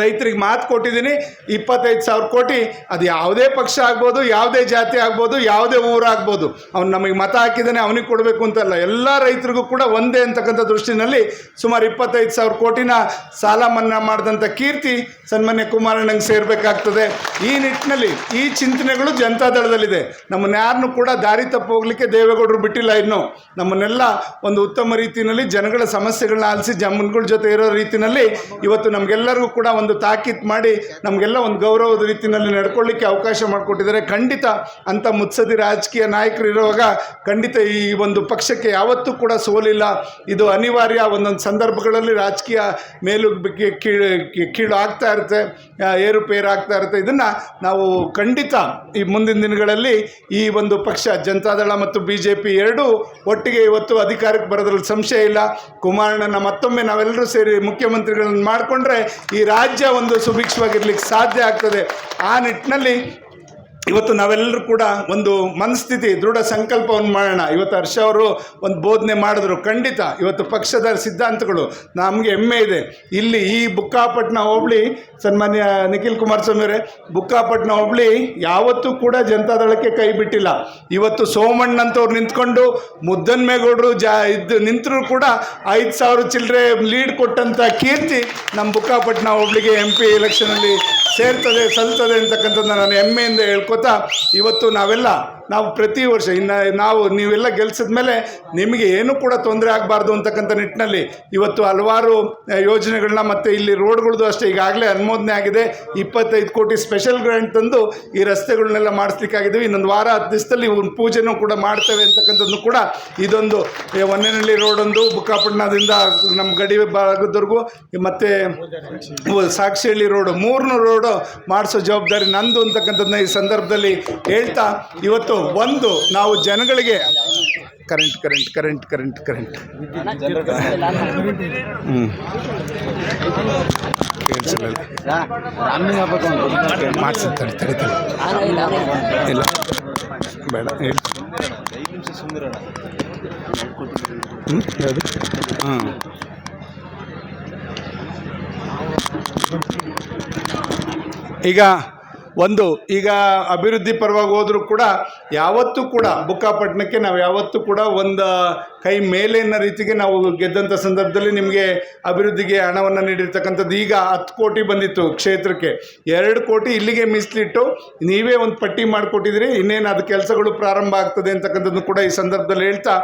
ರೈತರಿಗೆ ಮಾತು ಕೊಟ್ಟಿದ್ದೀನಿ, ಇಪ್ಪತ್ತೈದು ಸಾವಿರ ಕೋಟಿ, ಅದು ಯಾವುದೇ ಪಕ್ಷ ಆಗ್ಬೋದು, ಯಾವುದೇ ಜಾತಿ ಆಗ್ಬೋದು, ಯಾವುದೇ ಊರಾಗ್ಬೋದು ಅವ್ನು ನಮಗೆ ಮತ ಹಾಕಿದ್ದಾನೆ, ಅವನಿಗೆ ಕೊಡಬೇಕು ಅಂತಲ್ಲ. ಎಲ್ಲ ರೈತರಿಗೂ ಕೂಡ ಒಂದೇ ಅಂತಕ್ಕಂಥ ದೃಷ್ಟಿನಲ್ಲಿ ಸುಮಾರು ಇಪ್ಪತ್ತೈದು ಸಾವಿರ ಕೋಟಿನ ಸಾಲ ಮನ್ನಾ ಮಾಡಿದಂಥ ಕೀರ್ತಿ ಸನ್ಮಾನ್ಯ ಕುಮಾರಣ್ಣಂಗೆ ಸೇರಬೇಕಾಗ್ತದೆ. ಈ ನಿಟ್ಟಿನಲ್ಲಿ ಈ ಚಿಂತನೆಗಳು ಜನತಾದಳದಲ್ಲಿದೆ ನಮ್ಮನ್ನ ಯಾರನ್ನೂ ಕೂಡ ದಾರಿ ತಪ್ಪು ಹೋಗ್ಲಿಕ್ಕೆ ದೇವೇಗೌಡರು ಬಿಟ್ಟಿಲ್ಲ ಇನ್ನು. ನಮ್ಮನ್ನೆಲ್ಲ ಒಂದು ಉತ್ತಮ ರೀತಿಯಲ್ಲಿ ಜನಗಳ ಸಮಸ್ಯೆಗಳನ್ನ ಆಲಿಸಿ ಜಮ್ಮನ್ಗಳ ಜೊತೆ ಇರೋ ರೀತಿಯಲ್ಲಿ ಇವತ್ತು ನಮಗೆಲ್ಲರಿಗೂ ಕೂಡ ಒಂದು ತಾಕೀತ್ ಮಾಡಿ ನಮಗೆಲ್ಲ ಒಂದು ಗೌರವದ ರೀತಿಯಲ್ಲಿ ನಡ್ಕೊಳ್ಳಿಕ್ಕೆ ಅವಕಾಶ ಮಾಡಿಕೊಟ್ಟಿದ್ದಾರೆ. ಖಂಡಿತ ಅಂಥ ಮುತ್ಸದಿ ರಾಜಕೀಯ ನಾಯಕರು ಇರುವಾಗ ಖಂಡಿತ ಈ ಒಂದು ಪಕ್ಷಕ್ಕೆ ಯಾವತ್ತೂ ಕೂಡ ಸೋಲಿಲ್ಲ. ಇದು ಅನಿವಾರ್ಯ ಒಂದೊಂದು ಸಂದರ್ಭಗಳಲ್ಲಿ ರಾಜಕೀಯ ಮೇಲು ಕೀಳು ಕೀಳು ಆಗ್ತಾ ಇರುತ್ತೆ ಏರುಪೇರು ಆಗ್ತಾ ಇರುತ್ತೆ. ಇದನ್ನು ನಾವು ಖಂಡಿತ ಈ ಮುಂದಿನ ದಿನಗಳಲ್ಲಿ ಈ ಒಂದು ಪಕ್ಷ, ಜನತಾದಳ ಮತ್ತು ಬಿ ಜೆ ಪಿ ಎರಡೂ ಒಟ್ಟಿಗೆ ಇವತ್ತು ಅಧಿಕಾರಕ್ಕೆ ಬರೋದ್ರಲ್ಲಿ ಸಂಶಯ ಇಲ್ಲ. ಕುಮಾರಣ್ಣನ ಮತ್ತೊಮ್ಮೆ ನಾವೆಲ್ಲರೂ ಸೇರಿ ಮುಖ್ಯಮಂತ್ರಿಗಳನ್ನು ಮಾಡಿಕೊಂಡ್ರೆ ಈ ರಾಜ್ಯ ಒಂದು ಸುಭಿಕ್ಷವಾಗಿರ್ಲಿಕ್ಕೆ ಸಾಧ್ಯ ಆಗ್ತದೆ. ಆ ನಿಟ್ಟಿನಲ್ಲಿ ಇವತ್ತು ನಾವೆಲ್ಲರೂ ಕೂಡ ಒಂದು ಮನಸ್ಥಿತಿ, ದೃಢ ಸಂಕಲ್ಪವನ್ನು ಮಾಡೋಣ. ಇವತ್ತು ಹರ್ಷ ಅವರು ಒಂದು ಬೋಧನೆ ಮಾಡಿದ್ರು. ಖಂಡಿತ ಇವತ್ತು ಪಕ್ಷದ ಸಿದ್ಧಾಂತಗಳು ನಮಗೆ ಹೆಮ್ಮೆ ಇದೆ. ಇಲ್ಲಿ ಈ ಬುಕ್ಕಾಪಟ್ಟಣ ಹೋಬಳಿ, ಸನ್ಮಾನ್ಯ ನಿಖಿಲ್ ಕುಮಾರಸ್ವಾಮಿ ಅವರೇ, ಬುಕ್ಕಾಪಟ್ನ ಹೋಬಳಿ ಯಾವತ್ತೂ ಕೂಡ ಜನತಾದಳಕ್ಕೆ ಕೈ ಬಿಟ್ಟಿಲ್ಲ. ಇವತ್ತು ಸೋಮಣ್ಣ ಅಂತವ್ರು ನಿಂತ್ಕೊಂಡು ಮುದ್ದನ್ಮೇಗೌಡರು ಜಾ ಇದ್ದು ನಿಂತರೂ ಕೂಡ ಐದು ಸಾವಿರ ಚಿಲ್ಲರೆ ಲೀಡ್ ಕೊಟ್ಟಂಥ ಕೀರ್ತಿ ನಮ್ಮ ಬುಕ್ಕಾಪಟ್ಟಣ ಹೋಬಳಿಗೆ ಎಂ ಪಿ ಎಲೆಕ್ಷನಲ್ಲಿ ಸೇರ್ತದೆ, ಸಲ್ತದೆ ಅಂತಕ್ಕಂಥದ್ದು ನಾನು ಹೆಮ್ಮೆಯಿಂದ ಹೇಳ್ಕೊತಾ ಇವತ್ತು ನಾವೆಲ್ಲ ನಾವು ಪ್ರತಿ ವರ್ಷ ಇನ್ನು ನಾವು ನೀವೆಲ್ಲ ಗೆಲ್ಸಿದ ಮೇಲೆ ನಿಮಗೆ ಏನೂ ಕೂಡ ತೊಂದರೆ ಆಗಬಾರ್ದು ಅಂತಕ್ಕಂಥ ನಿಟ್ಟಿನಲ್ಲಿ ಇವತ್ತು ಹಲವಾರು ಯೋಜನೆಗಳನ್ನ ಮತ್ತು ಇಲ್ಲಿ ರೋಡ್ಗಳದ್ದು ಅಷ್ಟೇ, ಈಗಾಗಲೇ ಅನುಮೋದನೆ ಆಗಿದೆ. ಇಪ್ಪತ್ತೈದು ಕೋಟಿ ಸ್ಪೆಷಲ್ ಗ್ರ್ಯಾಂಟ್ ತಂದು ಈ ರಸ್ತೆಗಳನ್ನೆಲ್ಲ ಮಾಡಿಸ್ಲಿಕ್ಕಾಗಿದ್ದೀವಿ. ಇನ್ನೊಂದು ವಾರ ಹತ್ತು ದಿವಸದಲ್ಲಿ ಒಂದು ಪೂಜೆನೂ ಕೂಡ ಮಾಡ್ತೇವೆ ಅಂತಕ್ಕಂಥದ್ದು ಕೂಡ ಇದೊಂದು ಒನ್ನೆನಹಳ್ಳಿ ರೋಡೊಂದು, ಬುಕ್ಕಾಪಟ್ಟಣದಿಂದ ನಮ್ಮ ಗಡಿ ಭಾಗದವರೆಗೂ ಮತ್ತು ಸಾಕ್ಷಿಹಳ್ಳಿ ರೋಡು ಮೂರನೂ ರೋಡು ಮಾಡಿಸೋ ಜವಾಬ್ದಾರಿ ನಂದು ಅಂತಕ್ಕಂಥದ್ದನ್ನ ಈ ಸಂದರ್ಭದಲ್ಲಿ ಹೇಳ್ತಾ, ಇವತ್ತು ಒಂದು ನಾವು ಜನಗಳಿಗೆ current current current current current ಹ್ಞೂ ಹ್ಞೂ ಈಗ ಒಂದು, ಈಗ ಅಭಿವೃದ್ಧಿ ಪರವಾಗಿ ಹೋದರೂ ಕೂಡ ಯಾವತ್ತೂ ಕೂಡ ಬುಕ್ಕಾಪಟ್ಟಣಕ್ಕೆ ನಾವು ಯಾವತ್ತೂ ಕೂಡ ಒಂದು ಕೈ ಮೇಲೆ ಅನ್ನೋ ರೀತಿಗೆ ನಾವು ಗೆದ್ದಂಥ ಸಂದರ್ಭದಲ್ಲಿ ನಿಮಗೆ ಅಭಿವೃದ್ಧಿಗೆ ಹಣವನ್ನು ನೀಡಿರ್ತಕ್ಕಂಥದ್ದು ಈಗ ಹತ್ತು ಕೋಟಿ ಬಂದಿತ್ತು ಕ್ಷೇತ್ರಕ್ಕೆ. ಎರಡು ಕೋಟಿ ಇಲ್ಲಿಗೆ ಮೀಸಲಿಟ್ಟು ನೀವೇ ಒಂದು ಪಟ್ಟಿ ಮಾಡಿಕೊಟ್ಟಿದ್ರಿ ಇನ್ನೇನು ಅದು ಕೆಲಸಗಳು ಪ್ರಾರಂಭ ಆಗ್ತದೆ ಅಂತಕ್ಕಂಥದ್ದು ಕೂಡ ಈ ಸಂದರ್ಭದಲ್ಲಿ ಹೇಳ್ತಾ,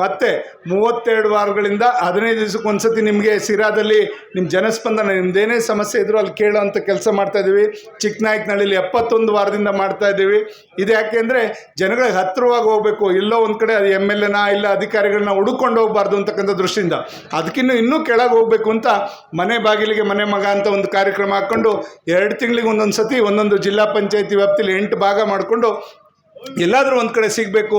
ಮತ್ತೆ ಮೂವತ್ತೆರಡು ವಾರಗಳಿಂದ ಹದಿನೈದು ದಿವಸಕ್ಕೆ ಒಂದ್ಸತಿ ನಿಮಗೆ ಸಿರಾದಲ್ಲಿ ನಿಮ್ಮ ಜನಸ್ಪಂದನ, ನಿಮ್ದೇನೇ ಸಮಸ್ಯೆ ಇದ್ದರೂ ಅಲ್ಲಿ ಕೇಳೋ ಅಂತ ಕೆಲಸ ಮಾಡ್ತಾ ಇದ್ದೀವಿ. ಚಿಕ್ಕನಾಯಕನಹಳ್ಳಿಲಿ ಎಪ್ಪತ್ತೊಂದು ವಾರದಿಂದ ಮಾಡ್ತಾ ಇದ್ದೀವಿ. ಇದು ಯಾಕೆ ಅಂದರೆ ಜನಗಳಿಗೆ ಹತ್ತಿರವಾಗಿ ಹೋಗಬೇಕು. ಇಲ್ಲೋ ಒಂದು ಕಡೆ ಅದು ಎಂ ಎಲ್ ಎನ ಇಲ್ಲ ಅಧಿಕಾರಿಗಳನ್ನ ಹುಡುಕೊಂಡು ಹೋಗಬಾರ್ದು ಅಂತಕ್ಕಂಥ ದೃಷ್ಟಿಯಿಂದ. ಅದಕ್ಕಿನ್ನೂ ಇನ್ನೂ ಕೆಳಗೆ ಹೋಗಬೇಕು ಅಂತ ಮನೆ ಬಾಗಿಲಿಗೆ ಮನೆ ಮಗ ಅಂತ ಒಂದು ಕಾರ್ಯಕ್ರಮ ಹಾಕ್ಕೊಂಡು ಎರಡು ತಿಂಗಳಿಗೆ ಒಂದೊಂದು ಸತಿ ಒಂದೊಂದು ಜಿಲ್ಲಾ ಪಂಚಾಯತಿ ವ್ಯಾಪ್ತಿಯಲ್ಲಿ ಎಂಟು ಭಾಗ ಮಾಡಿಕೊಂಡು ಎಲ್ಲಾದರೂ ಒಂದು ಕಡೆ ಸಿಗಬೇಕು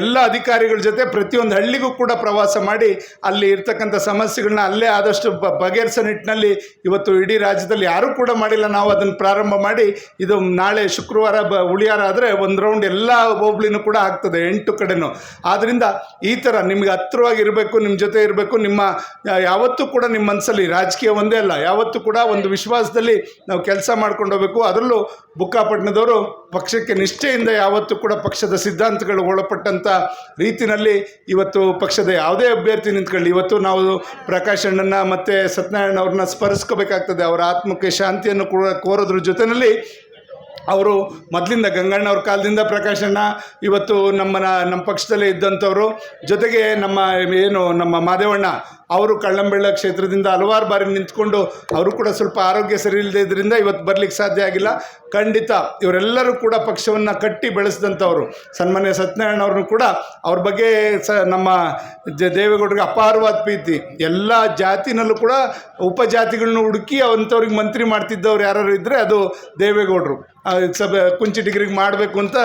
ಎಲ್ಲ ಅಧಿಕಾರಿಗಳ ಜೊತೆ ಪ್ರತಿಯೊಂದು ಹಳ್ಳಿಗೂ ಕೂಡ ಪ್ರವಾಸ ಮಾಡಿ ಅಲ್ಲಿ ಇರ್ತಕ್ಕಂಥ ಸಮಸ್ಯೆಗಳನ್ನ ಅಲ್ಲೇ ಆದಷ್ಟು ಬ, ಬಗೆಹರಿಸೋ ನಿಟ್ಟಿನಲ್ಲಿ ಇವತ್ತು ಇಡೀ ರಾಜ್ಯದಲ್ಲಿ ಯಾರೂ ಕೂಡ ಮಾಡಿಲ್ಲ. ನಾವು ಅದನ್ನು ಪ್ರಾರಂಭ ಮಾಡಿ ಇದು ನಾಳೆ ಶುಕ್ರವಾರ ಬ, ಉಳಿಯಾರ ಆದರೆ ಒಂದು ರೌಂಡ್ ಎಲ್ಲ ಹೋಬ್ಳಿನೂ ಕೂಡ ಆಗ್ತದೆ, ಎಂಟು ಕಡೆನೂ. ಆದ್ದರಿಂದ ಈ ಥರ ನಿಮಗೆ ಹತ್ತಿರವಾಗಿರಬೇಕು ನಿಮ್ಮ ಜೊತೆ ಇರಬೇಕು, ನಿಮ್ಮ ಯಾವತ್ತೂ ಕೂಡ ನಿಮ್ಮ ಮನಸ್ಸಲ್ಲಿ ರಾಜಕೀಯ ಒಂದೇ ಅಲ್ಲ, ಯಾವತ್ತೂ ಕೂಡ ಒಂದು ವಿಶ್ವಾಸದಲ್ಲಿ ನಾವು ಕೆಲಸ ಮಾಡ್ಕೊಂಡು ಹೋಗಬೇಕು. ಅದರಲ್ಲೂ ಬುಕ್ಕಾಪಟ್ಟಣದವರು ಪಕ್ಷಕ್ಕೆ ನಿಷ್ಠೆಯಿಂದ ಯಾವತ್ತೂ ಕೂಡ ಪಕ್ಷದ ಸಿದ್ಧಾಂತಗಳು ಒಳಪಟ್ಟಂಥ ರೀತಿನಲ್ಲಿ ಇವತ್ತು ಪಕ್ಷದ ಯಾವುದೇ ಅಭ್ಯರ್ಥಿ ನಿಂತ್ಕೊಳ್ಳಿ. ಇವತ್ತು ನಾವು ಪ್ರಕಾಶ್ ಅಣ್ಣನ ಮತ್ತು ಸತ್ಯನಾರಾಯಣ ಅವ್ರನ್ನ ಸ್ಮರಿಸ್ಕೋಬೇಕಾಗ್ತದೆ ಅವರ ಆತ್ಮಕ್ಕೆ ಶಾಂತಿಯನ್ನು ಕೂಡ ಕೋರೋದ್ರ ಜೊತೆಯಲ್ಲಿ ಅವರು ಮೊದಲಿಂದ ಗಂಗಣ್ಣವ್ರ ಕಾಲದಿಂದ ಪ್ರಕಾಶಣ್ಣ ಇವತ್ತು ನಮ್ಮ ನಮ್ಮ ಪಕ್ಷದಲ್ಲೇ ಇದ್ದಂಥವ್ರು. ಜೊತೆಗೆ ನಮ್ಮ, ಏನು, ನಮ್ಮ ಮಾದೇವಣ್ಣ, ಅವರು ಕಳ್ಳಂಬೆಳ್ಳ ಕ್ಷೇತ್ರದಿಂದ ಹಲವಾರು ಬಾರಿ ನಿಂತ್ಕೊಂಡು ಅವರು ಕೂಡ ಸ್ವಲ್ಪ ಆರೋಗ್ಯ ಸರಿ ಇಲ್ಲದೆ ಇದರಿಂದ ಇವತ್ತು ಬರಲಿಕ್ಕೆ ಸಾಧ್ಯ ಆಗಿಲ್ಲ. ಖಂಡಿತ ಇವರೆಲ್ಲರೂ ಕೂಡ ಪಕ್ಷವನ್ನು ಕಟ್ಟಿ ಬೆಳೆಸಿದಂಥವ್ರು. ಸನ್ಮಾನ್ಯ ಸತ್ಯನಾರಾಯಣ ಅವ್ರನ್ನು ಕೂಡ ಅವ್ರ ಬಗ್ಗೆ ಸ, ನಮ್ಮ ದೇವೇಗೌಡರಿಗೆ ಅಪಾರವಾದ ಪ್ರೀತಿ. ಎಲ್ಲ ಜಾತಿನಲ್ಲೂ ಕೂಡ ಉಪಜಾತಿಗಳನ್ನ ಹುಡುಕಿ ಅಂಥವ್ರಿಗೆ ಮಂತ್ರಿ ಮಾಡ್ತಿದ್ದವ್ರು ಯಾರು ಇದ್ದರೆ ಅದು ದೇವೇಗೌಡರು. ಸಬ ಕುಂಚಿ ಡಿಗ್ರಿಗೆ ಮಾಡಬೇಕು ಅಂತ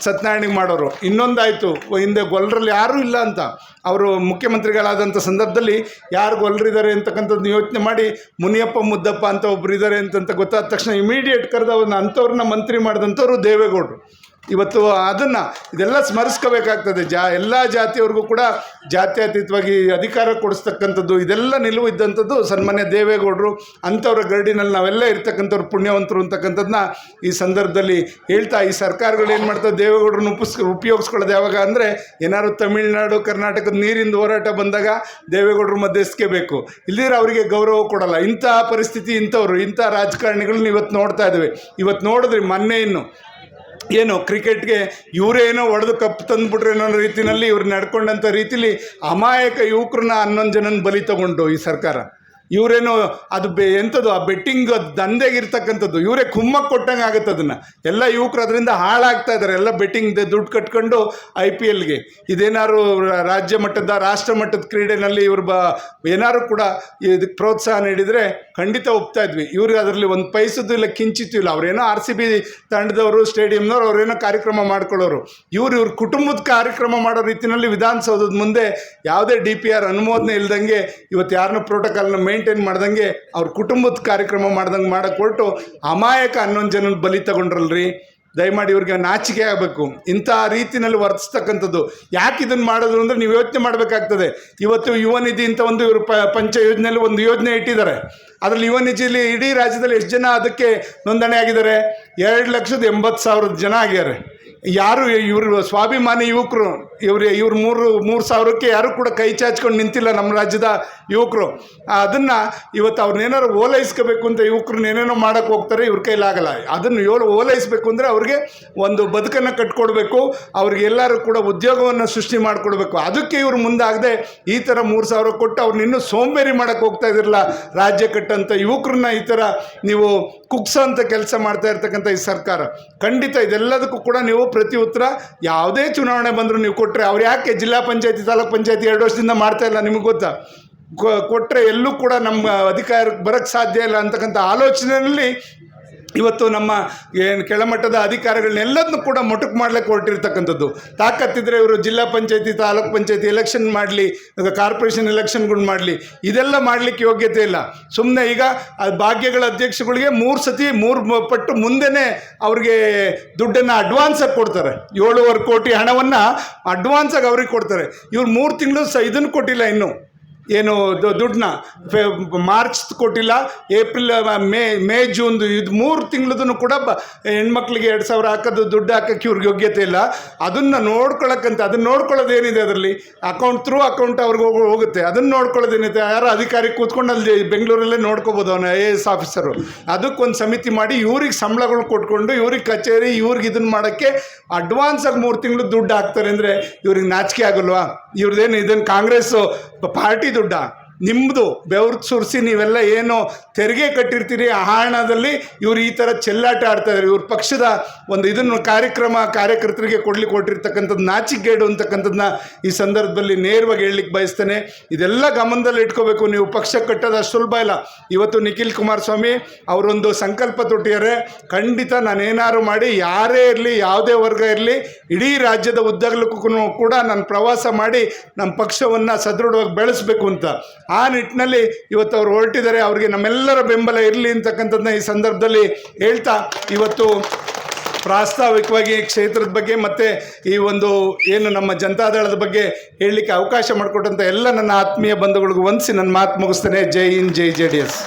ಸತ್ಯನಾರಾಯಣಿಗೆ ಮಾಡೋರು. ಇನ್ನೊಂದಾಯಿತು ಹಿಂದೆ ಗೊಲ್ಲರಲ್ಲಿ ಯಾರೂ ಇಲ್ಲ ಅಂತ. ಅವರು ಮುಖ್ಯಮಂತ್ರಿಗಳಾದಂಥ ಸಂದರ್ಭದಲ್ಲಿ ಯಾರು ಗೊಲ್ಲರಿದ್ದಾರೆ ಅಂತಕ್ಕಂಥದ್ದು ಯೋಚನೆ ಮಾಡಿ, ಮುನಿಯಪ್ಪ, ಮುದ್ದಪ್ಪ ಅಂತ ಒಬ್ಬರು ಇದ್ದಾರೆ ಅಂತಂತ ಗೊತ್ತಾದ ತಕ್ಷಣ ಇಮಿಡಿಯೇಟ್ ಕರೆದವ್ರನ್ನ ಅಂಥವ್ರನ್ನ ಮಂತ್ರಿ ಮಾಡಿದಂಥವ್ರು ದೇವೇಗೌಡರು. ಇವತ್ತು ಅದನ್ನು ಇದೆಲ್ಲ ಸ್ಮರಿಸ್ಕೋಬೇಕಾಗ್ತದೆ. ಜಾ, ಎಲ್ಲ ಜಾತಿಯವ್ರಿಗೂ ಕೂಡ ಜಾತ್ಯತೀತವಾಗಿ ಅಧಿಕಾರ ಕೊಡಿಸ್ತಕ್ಕಂಥದ್ದು, ಇದೆಲ್ಲ ನಿಲುವು ಇದ್ದಂಥದ್ದು ಸನ್ಮಾನ್ಯ ದೇವೇಗೌಡರು. ಅಂಥವ್ರ ಗರಡಿನಲ್ಲಿ ನಾವೆಲ್ಲ ಇರ್ತಕ್ಕಂಥವ್ರು ಪುಣ್ಯವಂತರು ಅಂತಕ್ಕಂಥದ್ದನ್ನ ಈ ಸಂದರ್ಭದಲ್ಲಿ ಹೇಳ್ತಾ, ಈ ಸರ್ಕಾರಗಳು ಏನು ಮಾಡ್ತವೆ? ದೇವೇಗೌಡರನ್ನ ಉಪಸ್ ಉಪಯೋಗಿಸ್ಕೊಳ್ಳೋದು ಯಾವಾಗ ಅಂದರೆ ಏನಾದ್ರು ತಮಿಳುನಾಡು, ಕರ್ನಾಟಕದ ನೀರಿಂದ ಹೋರಾಟ ಬಂದಾಗ ದೇವೇಗೌಡರು ಮಧ್ಯಸ್ಥಿಕೆ ಬೇಕು ಇಲ್ದಿರ ಅವರಿಗೆ ಗೌರವ ಕೊಡಲ್ಲ. ಇಂಥ ಪರಿಸ್ಥಿತಿ ಇಂಥವ್ರು ಇಂಥ ರಾಜಕಾರಣಿಗಳನ್ನ ಇವತ್ತು ನೋಡ್ತಾ ಇದ್ದೇವೆ. ಇವತ್ತು ನೋಡಿದ್ರಿ ಮೊನ್ನೆ ಇನ್ನು ಏನು ಕ್ರಿಕೆಟ್ಗೆ ಇವರೇನೋ ಹೊಡೆದು ಕಪ್ ತಂದುಬಿಟ್ರೆ ಅನ್ನೋ ರೀತಿಯಲ್ಲಿ ಇವ್ರು ನಡ್ಕೊಂಡಂಥ ರೀತಿಲಿ ಅಮಾಯಕ ಯುವಕರನ್ನ ಹನ್ನೊಂದು ಜನನ ಬಲಿ ತಗೊಂಡು ಈ ಸರ್ಕಾರ. ಇವರೇನು ಅದು ಬೆ ಎಂಥದ್ದು ಆ ಬೆಟ್ಟಿಂಗ್ ದಂಧೆಗಿರ್ತಕ್ಕಂಥದ್ದು. ಇವರೇ ಕುಮ್ಮಕ್ಕೆ ಕೊಟ್ಟಂಗೆ ಆಗುತ್ತೆ ಅದನ್ನು. ಎಲ್ಲ ಯುವಕರು ಅದರಿಂದ ಹಾಳಾಗ್ತಾ ಇದ್ದಾರೆ ಎಲ್ಲ ಬೆಟ್ಟಿಂಗ್ ದುಡ್ಡು ಕಟ್ಕೊಂಡು ಐ ಪಿ ಎಲ್ಗೆ ಇದೇನಾದ್ರು ರಾಜ್ಯ ಮಟ್ಟದ, ರಾಷ್ಟ್ರ ಮಟ್ಟದ ಕ್ರೀಡೆನಲ್ಲಿ ಇವರು ಬ ಏನಾದ್ರು ಕೂಡ ಇದಕ್ಕೆ ಪ್ರೋತ್ಸಾಹ ನೀಡಿದರೆ ಖಂಡಿತ ಒಪ್ತಾ ಇದ್ವಿ. ಇವ್ರಿಗೆ ಅದರಲ್ಲಿ ಒಂದು ಪೈಸದ್ದು ಇಲ್ಲ, ಕಿಂಚಿತ್ತು ಇಲ್ಲ. ಅವರೇನೋ ಆರ್ ಸಿ ಬಿ ತಂಡದವರು, ಸ್ಟೇಡಿಯಂನವರು, ಅವರೇನೋ ಕಾರ್ಯಕ್ರಮ ಮಾಡ್ಕೊಳ್ಳೋರು. ಇವ್ರು ಇವ್ರ ಕುಟುಂಬದ ಕಾರ್ಯಕ್ರಮ ಮಾಡೋ ರೀತಿಯಲ್ಲಿ ವಿಧಾನಸೌಧದ ಮುಂದೆ ಯಾವುದೇ ಡಿ ಪಿ ಆರ್ ಅನುಮೋದನೆ ಇಲ್ದಂಗೆ ಇವತ್ತು ಯಾರನ್ನೂ ಪ್ರೋಟೋಕಾಲ್ನ ಮೇಂಟೈನ್ ಮಾಡ್ದಂಗೆ ಅವ್ರ ಕುಟುಂಬದ ಕಾರ್ಯಕ್ರಮ ಮಾಡ್ದಂಗೆ ಮಾಡಕ್ ಹೊರಟು ಅಮಾಯಕ ಹನ್ನೊಂದು ಜನ ಬಲಿ ತಗೊಂಡ್ರಲ್ರಿ? ದಯಮಾಡಿ ಇವ್ರಿಗೆ ನಾಚಿಕೆ ಆಗಬೇಕು. ಇಂಥ ರೀತಿನಲ್ಲಿ ವರ್ತಿಸ್ತಕ್ಕಂಥದ್ದು. ಯಾಕೆ ಇದನ್ನು ಮಾಡೋದು ಅಂದರೆ ನೀವು ಯೋಚನೆ ಮಾಡಬೇಕಾಗ್ತದೆ. ಇವತ್ತು ಯುವ ನಿಧಿ ಅಂತ ಒಂದು ಇವರು ಪ, ಪಂಚ ಯೋಜನೆಯಲ್ಲಿ ಒಂದು ಯೋಜನೆ ಇಟ್ಟಿದ್ದಾರೆ. ಅದರಲ್ಲಿ ಯುವ ನಿಧಿಯಲ್ಲಿ ಇಡೀ ರಾಜ್ಯದಲ್ಲಿ ಎಷ್ಟು ಜನ ಅದಕ್ಕೆ ನೋಂದಣಿ ಆಗಿದ್ದಾರೆ? ಎರಡು ಲಕ್ಷದ ಎಂಬತ್ತು ಸಾವಿರದ ಜನ ಆಗ್ಯಾರೆ. ಯಾರು ಇವರು ಸ್ವಾಭಿಮಾನಿ ಯುವಕರು, ಇವ್ರು ಇವ್ರ ಮೂರು ಮೂರು ಸಾವಿರಕ್ಕೆ ಯಾರು ಕೂಡ ಕೈ ಚಾಚ್ಕೊಂಡು ನಿಂತಿಲ್ಲ ನಮ್ಮ ರಾಜ್ಯದ ಯುವಕರು. ಅದನ್ನು ಇವತ್ತು ಅವ್ರನ್ನೇನಾರು ಓಲೈಸ್ಕೋಬೇಕು ಅಂತ ಯುವಕರನ್ನ ಏನೇನೋ ಮಾಡೋಕ್ಕೆ ಹೋಗ್ತಾರೆ, ಇವ್ರ ಕೈಲಾಗಲ್ಲ ಅದನ್ನು ಯೋಲ ಓಲೈಸ್ಬೇಕು ಅಂದರೆ ಅವ್ರಿಗೆ ಒಂದು ಬದುಕನ್ನು ಕಟ್ಕೊಡ್ಬೇಕು, ಅವ್ರಿಗೆ ಎಲ್ಲರೂ ಕೂಡ ಉದ್ಯೋಗವನ್ನು ಸೃಷ್ಟಿ ಮಾಡಿಕೊಡ್ಬೇಕು. ಅದಕ್ಕೆ ಇವರು ಮುಂದಾಗದೆ ಈ ಥರ ಮೂರು ಸಾವಿರ ಕೊಟ್ಟು ಅವ್ರನ್ನ ಇನ್ನೂ ಸೋಂಬೇರಿ ಮಾಡೋಕ್ಕೆ ಹೋಗ್ತಾ ಇದ್ರಲ್ಲ ರಾಜ್ಯ ಕಟ್ಟಂಥ ಯುವಕರನ್ನ ಈ ಥರ ನೀವು ಕುಗ್ಸೋಂಥ ಕೆಲಸ ಮಾಡ್ತಾ ಇರ್ತಕ್ಕಂಥ ಈ ಸರ್ಕಾರ. ಖಂಡಿತ ಇದೆಲ್ಲದಕ್ಕೂ ಕೂಡ ನೀವು ಪ್ರತಿ ಉತ್ತರ ಯಾವುದೇ ಚುನಾವಣೆ ಬಂದರೂ ನೀವು ಕೊಟ್ಟರೆ ಅವ್ರು ಯಾಕೆ ಜಿಲ್ಲಾ ಪಂಚಾಯತಿ, ತಾಲೂಕು ಪಂಚಾಯತಿ ಎರಡು ವರ್ಷದಿಂದ ಮಾಡ್ತಾ ಇಲ್ಲ ನಿಮಗೆ ಗೊತ್ತಾ? ಕೊಟ್ಟರೆ ಎಲ್ಲೂ ಕೂಡ ನಮ್ಮ ಅಧಿಕಾರಕ್ಕೆ ಬರೋಕ್ಕೆ ಸಾಧ್ಯ ಇಲ್ಲ ಅಂತಕ್ಕಂಥ ಆಲೋಚನೆಯಲ್ಲಿ ಇವತ್ತು ನಮ್ಮ ಏನು ಕೆಳಮಟ್ಟದ ಅಧಿಕಾರಿಗಳನ್ನೆಲ್ಲದನ್ನು ಕೂಡ ಮೊಟಕು ಮಾಡಲಿಕ್ಕೆ ಹೊರಟಿರ್ತಕ್ಕಂಥದ್ದು. ತಾಕತ್ತಿದ್ರೆ ಇವರು ಜಿಲ್ಲಾ ಪಂಚಾಯತಿ, ತಾಲೂಕ್ ಪಂಚಾಯತಿ ಎಲೆಕ್ಷನ್ ಮಾಡಲಿ ಕಾರ್ಪೊರೇಷನ್ ಎಲೆಕ್ಷನ್ಗಳು ಮಾಡಲಿ. ಇದೆಲ್ಲ ಮಾಡಲಿಕ್ಕೆ ಯೋಗ್ಯತೆ ಇಲ್ಲ. ಸುಮ್ಮನೆ ಈಗ ಭಾಗ್ಯಗಳ ಅಧ್ಯಕ್ಷಗಳಿಗೆ ಮೂರು ಸತಿ, ಮೂರು ಪಟ್ಟು ಮುಂದೆನೇ ಅವ್ರಿಗೆ ದುಡ್ಡನ್ನು ಅಡ್ವಾನ್ಸಾಗಿ ಕೊಡ್ತಾರೆ. ಏಳುವರೆ ಕೋಟಿ ಹಣವನ್ನು ಅಡ್ವಾನ್ಸಾಗಿ ಅವ್ರಿಗೆ ಕೊಡ್ತಾರೆ. ಇವ್ರು ಮೂರು ತಿಂಗಳು ಸಹ ಇದನ್ನು ಕೊಟ್ಟಿಲ್ಲ ಇನ್ನೂ. ಏನು ದುಡ್ಡನ್ನ ಫೆ ಮಾರ್ಚ್ ಕೊಟ್ಟಿಲ್ಲ, ಏಪ್ರಿಲ್ ಮೇ ಮೇ, ಜೂನ್ ಇದು ಮೂರು ತಿಂಗಳದನ್ನು ಕೂಡ ಬ ಹೆಣ್ಮಕ್ಳಿಗೆ ಎರಡು ಸಾವಿರ ಹಾಕೋದು, ದುಡ್ಡು ಹಾಕೋಕ್ಕೆ ಇವ್ರಿಗೆ ಯೋಗ್ಯತೆ ಇಲ್ಲ. ಅದನ್ನು ನೋಡ್ಕೊಳ್ಳೋಕ್ಕಂತ ಅದನ್ನು ನೋಡ್ಕೊಳ್ಳೋದು ಏನಿದೆ ಅದರಲ್ಲಿ? ಅಕೌಂಟ್ ಥ್ರೂ ಅಕೌಂಟ್ ಅವ್ರಿಗೆ ಹೋಗಿ ಹೋಗುತ್ತೆ. ಅದನ್ನು ನೋಡ್ಕೊಳ್ಳೋದೇನಿದೆ? ಯಾರೋ ಅಧಿಕಾರಿ ಕೂತ್ಕೊಂಡು ಅಲ್ಲಿ ಬೆಂಗಳೂರಲ್ಲೇ ನೋಡ್ಕೋಬೋದು ಅವನು ಐ ಎ ಎಸ್ ಆಫೀಸರು. ಅದಕ್ಕೊಂದು ಸಮಿತಿ ಮಾಡಿ ಇವ್ರಿಗೆ ಸಂಬಳಗಳು ಕೊಟ್ಕೊಂಡು ಇವ್ರಿಗೆ ಕಚೇರಿ, ಇವ್ರಿಗೆ ಇದನ್ನು ಮಾಡೋಕ್ಕೆ ಅಡ್ವಾನ್ಸಾಗಿ ಮೂರು ತಿಂಗಳು ದುಡ್ಡು ಹಾಕ್ತಾರೆ ಅಂದರೆ ಇವ್ರಿಗೆ ನಾಚಿಕೆ ಆಗಲ್ವಾ? ಇವ್ರದ್ದೇನು ಇದನ್ನು ಕಾಂಗ್ರೆಸ್ಸು ಪಾರ್ಟಿ ದುಡ್ಡ ನಿಮ್ಮದು ಬೆವ್ರ ಸುರಿಸಿ ನೀವೆಲ್ಲ ಏನು ತೆರಿಗೆ ಕಟ್ಟಿರ್ತೀರಿ, ಆ ಹಣದಲ್ಲಿ ಇವರು ಈ ಥರ ಚೆಲ್ಲಾಟ ಆಡ್ತಾ ಇದ್ದಾರೆ ಇವ್ರ ಪಕ್ಷದ ಒಂದು ಇದನ್ನು ಕಾರ್ಯಕ್ರಮ ಕಾರ್ಯಕರ್ತರಿಗೆ ಕೊಡ್ಲಿಕ್ಕೆ ಕೊಟ್ಟಿರ್ತಕ್ಕಂಥದ್ದು ನಾಚಿಕೆಗೇಡು ಅಂತಕ್ಕಂಥದ್ದನ್ನ ಈ ಸಂದರ್ಭದಲ್ಲಿ ನೇರವಾಗಿ ಹೇಳಲಿಕ್ಕೆ ಬಯಸ್ತೇನೆ. ಇದೆಲ್ಲ ಗಮನದಲ್ಲಿ ಇಟ್ಕೋಬೇಕು. ನೀವು ಪಕ್ಷ ಕಟ್ಟೋದು ಅಷ್ಟು ಸುಲಭ ಇಲ್ಲ. ಇವತ್ತು ನಿಖಿಲ್ ಕುಮಾರಸ್ವಾಮಿ ಅವರೊಂದು ಸಂಕಲ್ಪ ತೊಟ್ಟಿದ್ದಾರೆ. ಖಂಡಿತ ನಾನೇನಾದ್ರು ಮಾಡಿ ಯಾರೇ ಇರಲಿ, ಯಾವುದೇ ವರ್ಗ ಇರಲಿ, ಇಡೀ ರಾಜ್ಯದ ಉದ್ದಗಲಕ್ಕೂ ಕೂಡ ನಾನು ಪ್ರವಾಸ ಮಾಡಿ ನಮ್ಮ ಪಕ್ಷವನ್ನು ಸದೃಢವಾಗಿ ಬೆಳೆಸಬೇಕು ಅಂತ. ಆ ನಿಟ್ಟಿನಲ್ಲಿ ಇವತ್ತು ಅವ್ರು ಹೊರಟಿದ್ದಾರೆ. ಅವರಿಗೆ ನಮ್ಮೆಲ್ಲರ ಬೆಂಬಲ ಇರಲಿ ಅಂತಕ್ಕಂಥದ್ದನ್ನ ಈ ಸಂದರ್ಭದಲ್ಲಿ ಹೇಳ್ತಾ ಇವತ್ತು ಪ್ರಾಸ್ತಾವಿಕವಾಗಿ ಕ್ಷೇತ್ರದ ಬಗ್ಗೆ ಮತ್ತು ಈ ಒಂದು ಏನು ನಮ್ಮ ಜನತಾದಳದ ಬಗ್ಗೆ ಹೇಳಲಿಕ್ಕೆ ಅವಕಾಶ ಮಾಡಿಕೊಟ್ಟಂಥ ಎಲ್ಲ ನನ್ನ ಆತ್ಮೀಯ ಬಂಧುಗಳಿಗೂ ವಂದಿಸಿ ನನ್ನ ಮಾತು ಮುಗಿಸ್ತೇನೆ. ಜೈ ಇನ್ ಜೈ ಜೆ ಡಿ ಎಸ್.